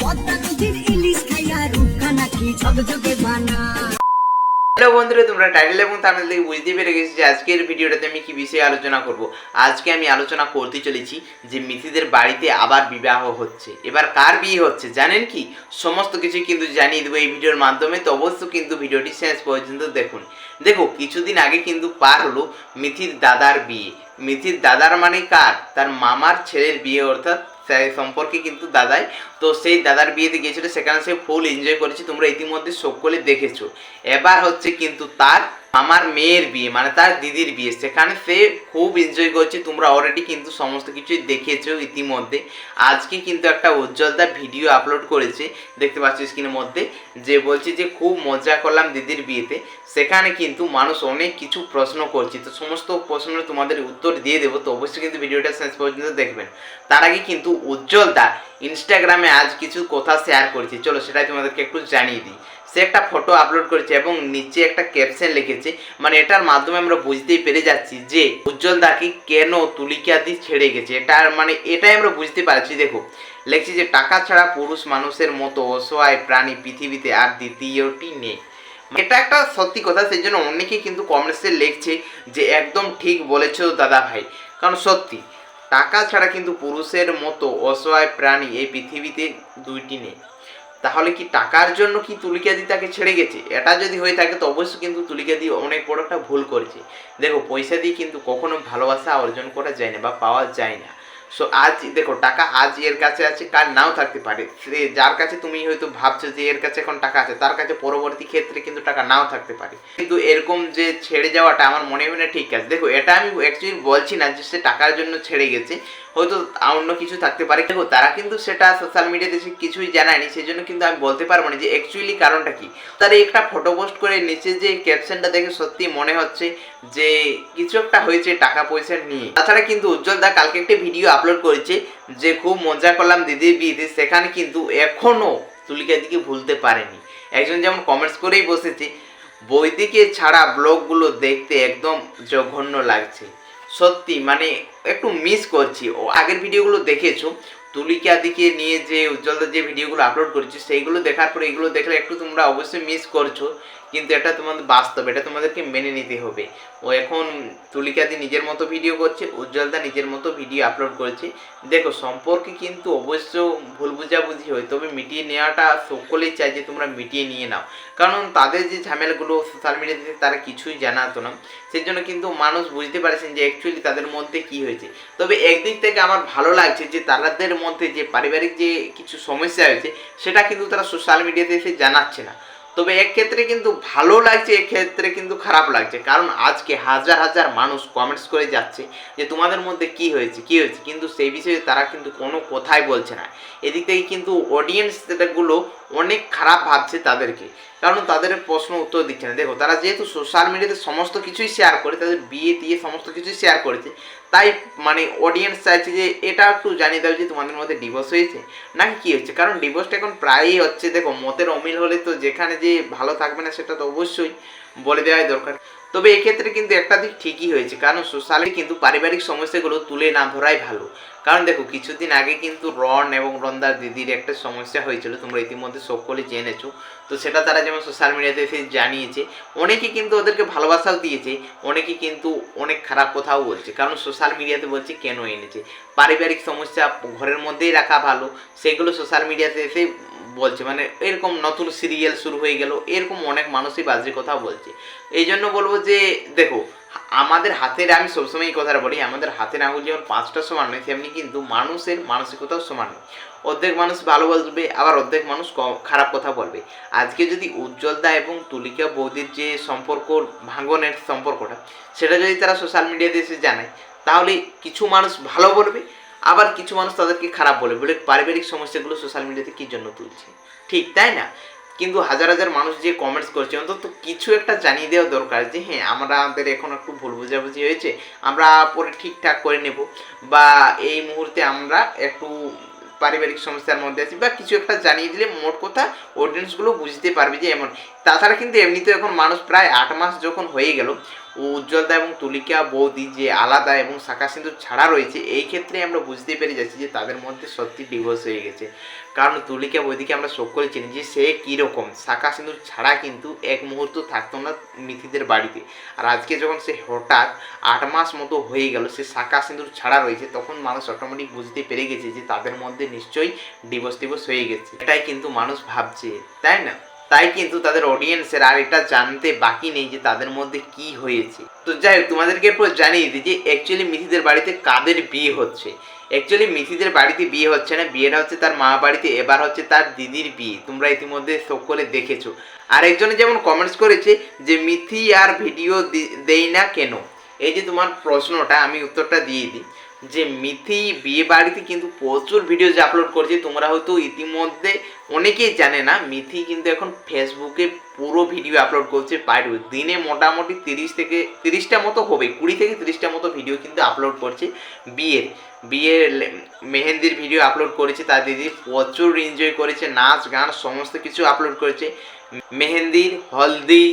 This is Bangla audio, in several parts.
পদ্মা নদীর ইলিশ খাইয়া রূপখানা কি ঝকঝকে বানা হ্যালো বন্ধুরা, তোমরা টাইটেল এবং থাম্বনেল থেকে বুঝতে পেরে গেছি যে আজকের ভিডিওটাতে আমি কি বিষয়ে আলোচনা করব। আজকে আমি আলোচনা করতে চলেছি যে মিথিদের বাড়িতে আবার বিবাহ হচ্ছে। এবার কার বিয়ে হচ্ছে, জানেন কি? সমস্ত কিছু কিন্তু জানিয়ে দেবো এই ভিডিওর মাধ্যমে, তো অবশ্যই কিন্তু ভিডিওটি শেষ পর্যন্ত দেখুন। দেখো, কিছুদিন আগে কিন্তু পার হলো মিথির দাদার বিয়ে। মিথির দাদার মানে কার? তার মামার ছেলের বিয়ে, অর্থাৎ সম্পর্কে কিন্তু দাদাই। তো সেই দাদার বিয়েতে গিয়েছিল, সেখানে সে ফুল এনজয় করেছে, তোমরা ইতিমধ্যে সকলে দেখেছ। এবার হচ্ছে কিন্তু তার আমার মেয়ের বিয়ে মানে তার দিদির বিয়ে, সেখানে সে খুব এনজয় করছে। তোমরা অলরেডি কিন্তু সমস্ত কিছুই দেখেছ ইতিমধ্যে। আজকে কিন্তু একটা উজ্জ্বলদা ভিডিও আপলোড করেছে, দেখতে পাচ্ছ স্ক্রিনের মধ্যে, যে বলছে যে খুব মজা করলাম দিদির বিয়েতে। সেখানে কিন্তু মানুষ অনেক কিছু প্রশ্ন করছে। তো সমস্ত প্রশ্নের তোমাদের উত্তর দিয়ে দেবো। তো অবশ্যই কিন্তু ভিডিওটা শেষ পর্যন্ত দেখবেন। তার আগে কিন্তু উজ্জ্বলদা ইনস্টাগ্রামে আজ কিছু কথা শেয়ার করেছে। চলো সেটাই তোমাদেরকে একটু জানিয়ে দিই। সে একটা ফটো আপলোড করেছে এবং নিচে একটা ক্যাপশন লিখেছে। মানে এটার মাধ্যমে আমরা বুঝতেই পেরে যাচ্ছি যে উজ্জ্বল দাকে কেন তুলিকাদি ছেড়ে গেছে। এটার মানে এটাই আমরা বুঝতে পারছি, দেখো। লেখছি যে, টাকা ছাড়া পুরুষ মানুষের মতো অসহায় প্রাণী পৃথিবীতে আর দ্বিতীয়টি নেই। এটা একটা সত্যি কথা সেই জন্য অনেকেই কিন্তু কমেন্টসে লিখছে যে, একদম ঠিক বলেছ দাদা ভাই। কারণ সত্যি, টাকা ছাড়া কিন্তু পুরুষের মতো অসহায় প্রাণী এই পৃথিবীতে দুইটি নেই। তাহলে কি টাকার জন্য কি তুলিকাদি তাকে ছেড়ে গেছে? এটা যদি হয়ে থাকে তো অবশ্যই কিন্তু তুলিকাদি অনেক বড় একটা ভুল করেছে। দেখো, পয়সা দিয়ে কিন্তু কখনো ভালোবাসা অর্জন করা যায় না বা পাওয়া যায় না। সো আজ, দেখো, টাকা আজ এর কাছে আছে কার নাও থাকতে পারে। সে, যার কাছে তুমি হয়তো ভাবছ যে এর কাছে এখন টাকা আছে, তার কাছে পরবর্তী ক্ষেত্রে কিন্তু টাকা নাও থাকতে পারে। কিন্তু এরকম যে ছেড়ে যাওয়াটা আমার মনে হয় না ঠিক আছে। দেখো, এটা আমি অ্যাকচুয়ালি বলছি না যে সে টাকার জন্য ছেড়ে গেছে, হয়তো অন্য কিছু থাকতে পারে। দেখো, তারা কিন্তু সেটা সোশ্যাল মিডিয়াতে সে কিছুই জানায়নি সেই জন্য কিন্তু আমি বলতে পারব না যে অ্যাকচুয়ালি কারণটা কি। তারা একটা ফটো পোস্ট করে নিচে যে ক্যাপশনটা দেখে সত্যি মনে হচ্ছে যে, কিছু একটা হয়েছে টাকা পয়সা নিয়ে। তাছাড়া কিন্তু উজ্জ্বল দা কালকে একটা ভিডিও আপলোড করেছে, যে খুব মজা করলাম দিদির বিয়েতে, সেখানে কিন্তু এখনও তুলিকা দিকে ভুলতে পারেনি। একজন যেমন কমেন্টস করেই বসেছে, বৈদিকে ছাড়া ব্লগগুলো দেখতে একদম জঘন্য লাগছে। সত্যি মানে একটু মিস করছি। ও আগের ভিডিওগুলো দেখেছ তুলিকা দিকে নিয়ে যে উজ্জ্বলদার যে ভিডিওগুলো আপলোড করেছি, সেইগুলো দেখার পরে এগুলো দেখলে একটু তোমরা অবশ্যই মিস করছ। কিন্তু এটা তোমাদের বাস্তব, এটা তোমাদেরকে মেনে নিতে হবে। ও এখন তুলিকাদি নিজের মতো ভিডিও করছে উজ্জ্বলদা নিজের মতো ভিডিও আপলোড করেছে। দেখো, সম্পর্কে কিন্তু অবশ্য ভুল বুঝাবুঝি হয়, তবে মিটিয়ে নেওয়াটা সকলেই চাই যে তোমরা মিটিয়ে নিয়ে নাও। কারণ তাদের যে ঝামেলাগুলো সোশ্যাল মিডিয়াতে তারা কিছুই জানাতো না। সেই জন্য কিন্তু মানুষ বুঝতে পারছেন যে অ্যাকচুয়ালি তাদের মধ্যে কি হয়েছে। তবে একদিক থেকে আমার ভালো লাগছে যে তাদের মধ্যে যে পারিবারিক যে কিছু সমস্যা হয়েছে, সেটা কিন্তু তারা সোশ্যাল মিডিয়াতে এসে জানাচ্ছে না। তবে এক্ষেত্রে ক্ষেত্রে কিন্তু ভালো লাগছে, এক্ষেত্রে ক্ষেত্রে কিন্তু খারাপ লাগছে। কারণ আজকে হাজার হাজার মানুষ কমেন্টস করে যাচ্ছে যে, তোমাদের মধ্যে কি হয়েছে কি হয়েছে? কিন্তু সেই বিষয়ে তারা কিন্তু কোনো কথাই বলছে না। এদিক থেকে কিন্তু অডিয়েন্সগুলো অনেক খারাপ ভাবছে তাদেরকে। কারণ তাদের প্রশ্ন উত্তর দিচ্ছে না। দেখো, তারা যেহেতু সোশ্যাল মিডিয়াতে সমস্ত কিছুই শেয়ার করে তাদের বিয়ে দিয়ে সমস্ত কিছুই শেয়ার করেছে, তাই মানে অডিয়েন্স চাইছে যে এটা একটু জানিয়ে দাও যে তোমাদের মধ্যে ডিভোর্স হয়েছে। নাকি কী হচ্ছে কারণ ডিভোর্সটা এখন প্রায়ই হচ্ছে, দেখো, মতের অমিল হলে তো যেখানে যে ভালো থাকবে না সেটা তো অবশ্যই বলে দেওয়াই দরকার। তবে এক্ষেত্রে কিন্তু একটা দিক ঠিকই হয়েছে। কারণ সোশ্যালে কিন্তু পারিবারিক সমস্যাগুলো তুলে না ধরাই ভালো। কারণ দেখো, কিছুদিন আগে কিন্তু রন এবং রন্দার দিদির একটা সমস্যা হয়েছিল, তোমরা ইতিমধ্যে সকলে জেনেছো। তো সেটা তারা যেমন সোশ্যাল মিডিয়াতে এসে জানিয়েছে, অনেকে কিন্তু ওদেরকে ভালোবাসাও দিয়েছে, অনেকে কিন্তু অনেক খারাপ কথাও বলছে। কারণ সোশ্যাল মিডিয়াতে বলছে, কেন এনেছে? পারিবারিক সমস্যা ঘরের মধ্যেই রাখা ভালো, সেগুলো সোশ্যাল মিডিয়াতে এসে বলছে মানে এরকম নতুন সিরিয়াল শুরু হয়ে গেল, এরকম অনেক মানুষই বাজে কথা বলছে। এই জন্য বলব যে, দেখো, আমাদের হাতের আমি সবসময় এই কথাটা বলি, আমাদের হাতের আঙুল যেমন পাঁচটা সমান নয়, তেমনি কিন্তু মানুষের মানসিকতাও সমান নয়। অর্ধেক মানুষ ভালো বলবে, আবার অর্ধেক মানুষ খারাপ কথা বলবে। আজকে যদি উজ্জ্বল উজ্জ্বলদা এবং তুলিকা বৌদির যে সম্পর্ক, ভাঙনের সম্পর্কটা, সেটা যদি তারা সোশ্যাল মিডিয়াতে এসে জানায়, তাহলে কিছু মানুষ ভালো বলবে আবার কিছু মানুষ তাদেরকে খারাপ বলে বলে পারিবারিক সমস্যাগুলো সোশ্যাল মিডিয়াতে কী জন্য তুলছে? ঠিক, তাই না? কিন্তু হাজার হাজার মানুষ যে কমেন্টস করছে, অন্তত কিছু একটা জানিয়ে দেওয়া দরকার যে হ্যাঁ আমরা আমাদের এখন একটু ভুল বোঝাবুঝি হয়েছে, আমরা পরে ঠিকঠাক করে নেব বা এই মুহূর্তে আমরা একটু পারিবারিক সমস্যার মধ্যে আছি বা কিছু একটা জানিয়ে দিলে মোট কথা অডিয়েন্সগুলো বুঝতে পারবে যে এমন তাছাড়া কিন্তু এমনিতে এখন মানুষ প্রায় আট মাস যখন হয়ে গেল উজ্জ্বলদা এবং তুলিকা, বৌদি যে আলাদা এবং শাখা সিঁদুর ছাড়া রয়েছে, এই ক্ষেত্রে আমরা বুঝতে পেরে যাচ্ছি যে তাদের মধ্যে সত্যি ডিভোর্স হয়ে গেছে। কারণ তুলিকা, বৌদিকে আমরা সকলে চিনি যে সে কীরকম, শাখা সিঁদুর ছাড়া কিন্তু এক মুহূর্ত থাকতো না মিথিদের বাড়িতে। আর আজকে যখন সে হঠাৎ আট মাস মতো হয়ে গেল, সে শাখা সিঁদুর ছাড়া রয়েছে, তখন মানুষ অটোমেটিক বুঝতে পেরে গেছে যে তাদের মধ্যে নিশ্চয়ই ডিভোর্স টিভোর্স হয়ে গেছে। এটাই কিন্তু মানুষ ভাবছে, তাই না? তাই কিন্তু তাদের অডিয়েন্সের আর এটা জানতে বাকি নেই যে তাদের মধ্যে কি হয়েছে। তো যাই হোক, তোমাদেরকে এরপর জানিয়ে দিই যে অ্যাকচুয়ালি মিথিদের বাড়িতে কাদের বিয়ে হচ্ছে। অ্যাকচুয়ালি মিথিদের বাড়িতে বিয়ে হচ্ছে না, বিয়েটা হচ্ছে তার মা বাড়িতে, এবার হচ্ছে তার দিদির বিয়ে। তোমরা ইতিমধ্যে সকলে দেখেছ। আর একজনে যেমন কমেন্টস করেছে যে মিথি আর ভিডিও দেই না কেন? এই যে তোমার প্রশ্নটা, আমি উত্তরটা দিয়ে দিই। যে মিথি বিয়ে বাড়িতে কিন্তু প্রচুর ভিডিও যে আপলোড করছে, তোমরা হয়তো ইতিমধ্যে অনেকেই জানে না, মিথি কিন্তু এখন ফেসবুকে পুরো ভিডিও আপলোড করছে পার দিনে মোটামুটি তিরিশ থেকে তিরিশটা মতো হবে, কুড়ি থেকে তিরিশটা মতো ভিডিও কিন্তু আপলোড করছে বিয়ের। বিয়ের মেহেন্দির ভিডিও আপলোড করেছে, তার দিদি প্রচুর এনজয় করেছে, নাচ, গান, সমস্ত কিছু আপলোড করেছে। মেহেন্দির হলদি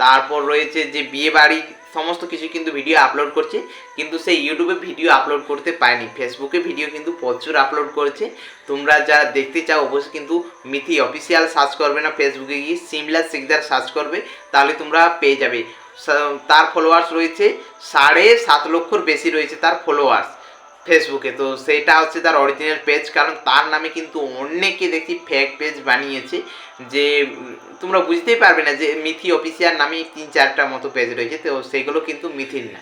তারপর রয়েছে যে বিয়ে বাড়ির সমস্ত কিছু কিন্তু ভিডিও আপলোড করছে, কিন্তু সেই ইউটিউবে ভিডিও আপলোড করতে পারেনি। ফেসবুকে ভিডিও কিন্তু প্রচুর আপলোড করেছে। তোমরা যা দেখতে চাও অবশ্যই কিন্তু মিথি অফিসিয়াল সার্চ করবে না ফেসবুকে গিয়ে সিমলা সিকদার সার্চ করবে, তাহলে তোমরা পেয়ে যাবে। তার ফলোয়ার্স রয়েছে সাড়ে সাত লক্ষর বেশি রয়েছে তার ফলোয়ার্স ফেসবুকে তো সেটা হচ্ছে তার অরিজিনাল পেজ কারণ তার নামে কিন্তু অনেকে দেখি ফেক পেজ বানিয়েছে যে তোমরা বুঝতেই পারবে না যে মিথি অফিসিয়ার নামে তিন চারটা মতো পেজ রয়েছে, তো সেগুলো কিন্তু মিথির না।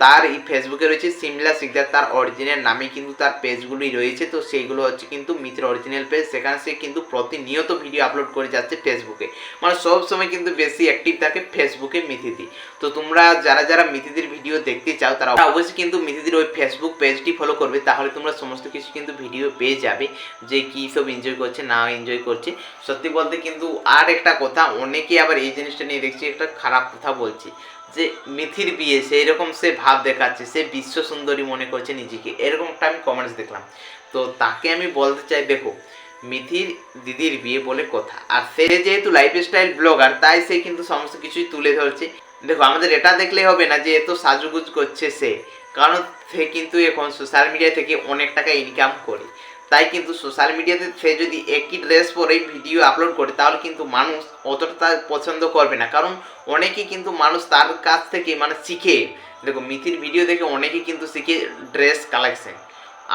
তার এই ফেসবুকে রয়েছে সিমলা সিকদার তার অরিজিনাল নামে কিন্তু তার পেজগুলি রয়েছে। তো সেইগুলো হচ্ছে কিন্তু মিথির অরিজিনাল পেজ সেখানে সে কিন্তু প্রতিনিয়ত ভিডিও আপলোড করে যাচ্ছে ফেসবুকে মানে সব সময় কিন্তু বেশি অ্যাক্টিভ থাকে ফেসবুকে মিথিদি তো তোমরা যারা যারা মিথিদির ভিডিও দেখতে চাও, তারা অবশ্যই কিন্তু মিথিদির ওই ফেসবুক পেজটি ফলো করবে। তাহলে তোমরা সমস্ত কিছু কিন্তু ভিডিও পেয়ে যাবে যে কী সব এনজয় করছে, না এনজয় করছে। সত্যি বলতে কিন্তু আর একটা কথা, অনেকে আবার এই জিনিসটা নিয়ে দেখছি, একটা খারাপ কথা বলছে। যে মিথির বিয়ে সেই রকম সে ভাব দেখাচ্ছে, সে বিশ্ব সুন্দরী মনে করছে নিজেকে। এরকম একটা আমি কমেন্টস দেখলাম। তো তাকে আমি বলতে চাই, দেখো, মিথির দিদির বিয়ে বলে কথা। আর সে যেহেতু লাইফস্টাইল ব্লগার তাই সে কিন্তু সমস্ত কিছুই তুলে ধরছে। দেখো, আমাদের এটা দেখলে হবে না যে এত সাজুগুজ করছে সে। কারণ সে কিন্তু এখন সোশ্যাল মিডিয়া থেকে অনেক টাকা ইনকাম করে। তাই কিন্তু সোশ্যাল মিডিয়াতে সে যদি একই ড্রেস পরে ভিডিও আপলোড করে, তাহলে কিন্তু মানুষ অতটা তার পছন্দ করবে না। কারণ অনেকেই কিন্তু মানুষ তার কাছ থেকে মানে শিখে। দেখো, মিথির ভিডিও দেখে অনেকেই কিন্তু শিখে ড্রেস কালেকশন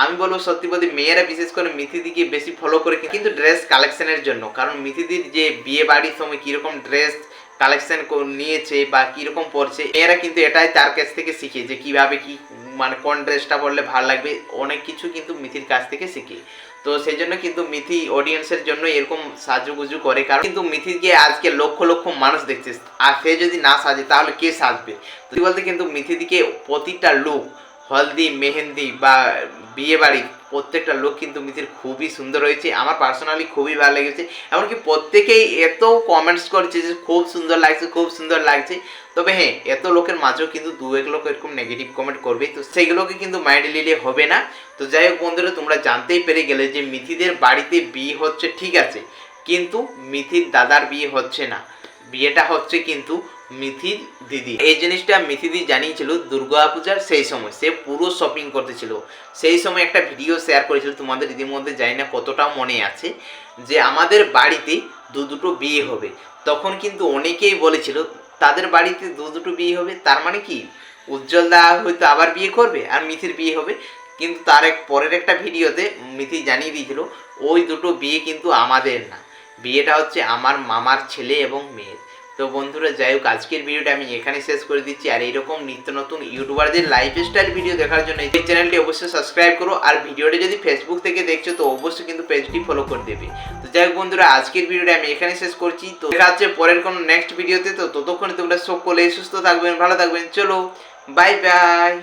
আমি বলব সত্যি বলতে মেয়েরা বিশেষ করে মিথিদিকে বেশি ফলো করে কিন্তু ড্রেস কালেকশনের জন্য। কারণ মিথিদির যে বিয়ে বাড়ির সময় কীরকম ড্রেস কালেকশন নিয়েছে বা কীরকম পরছে এরা কিন্তু এটাই তার কাছ থেকে শিখে যে কীভাবে কি মানে কোন ড্রেসটা পরলে ভালো লাগবে, অনেক কিছু কিন্তু মিথির কাছ থেকে শিখে। তো সেই জন্য কিন্তু মিথি অডিয়েন্সের জন্য এরকম সাজুগুজু করে, কারণ কিন্তু মিথিকে আজকে লক্ষ লক্ষ মানুষ দেখছে। আর সে যদি না সাজে, তাহলে কে সাজবে? বলতে কিন্তু মিথিদিকে প্রতিটা লুক হলদি, মেহেন্দি বা বিয়ে বাড়ি প্রত্যেকটা লোক কিন্তু মিথির খুবই সুন্দর হয়েছে আমার পার্সোনালি খুবই ভালো লেগেছে। এমনকি প্রত্যেকেই এত কমেন্টস করেছে যে খুব সুন্দর লাগছে, খুব সুন্দর লাগছে। তবে হ্যাঁ এত লোকের মাঝেও কিন্তু দু এক লোক এরকম নেগেটিভ কমেন্ট করবে। তো সেইগুলোকে কিন্তু মাইন্ড নিলে হবে না। তো যাই হোক বন্ধুরা, তোমরা জানতেই পেরে গেলে যে মিথিদের বাড়িতে বিয়ে হচ্ছে ঠিক আছে। কিন্তু মিথির দাদার বিয়ে হচ্ছে না। বিয়েটা হচ্ছে কিন্তু মিথির দিদি। এই জিনিসটা মিথিদি জানিয়েছিল দুর্গা পূজার সেই সময়। সে পুরো শপিং করতেছিল। সেই সময় একটা ভিডিও শেয়ার করেছিল। তোমাদের ইতিমধ্যে জানি না কতটা মনে আছে। যে আমাদের বাড়িতে দু দুটো বিয়ে হবে। তখন কিন্তু অনেকেই বলেছিল, তাদের বাড়িতে দু দুটো বিয়ে হবে, তার মানে কি? উজ্জ্বল দা হয়তো আবার বিয়ে করবে আর মিথির বিয়ে হবে। কিন্তু তার এক পরের একটা ভিডিওতে মিথি জানিয়ে দিয়েছিল, ওই দুটো বিয়ে কিন্তু আমাদের না। বিয়েটা হচ্ছে আমার মামার ছেলে এবং মেয়ের। তো বন্ধুরা, যাই হোক, আজকের ভিডিওটা আমি এখানে শেষ করে দিচ্ছি। আর এইরকম নিত্য নতুন ইউটিউবারদের লাইফ স্টাইল ভিডিও দেখার জন্য এই চ্যানেলটি অবশ্যই সাবস্ক্রাইব করো। আর ভিডিওটা যদি ফেসবুক থেকে দেখছ, তো অবশ্যই কিন্তু পেজটি ফলো করে দেবে। তো যাই হোক বন্ধুরা, আজকের ভিডিওটা আমি এখানে শেষ করছি। তো দেখা হচ্ছে পরের কোনো নেক্সট ভিডিওতে তো ততক্ষণে তোমরা সকলে সুস্থ থাকবেন, ভালো থাকবেন। চলো বাই বাই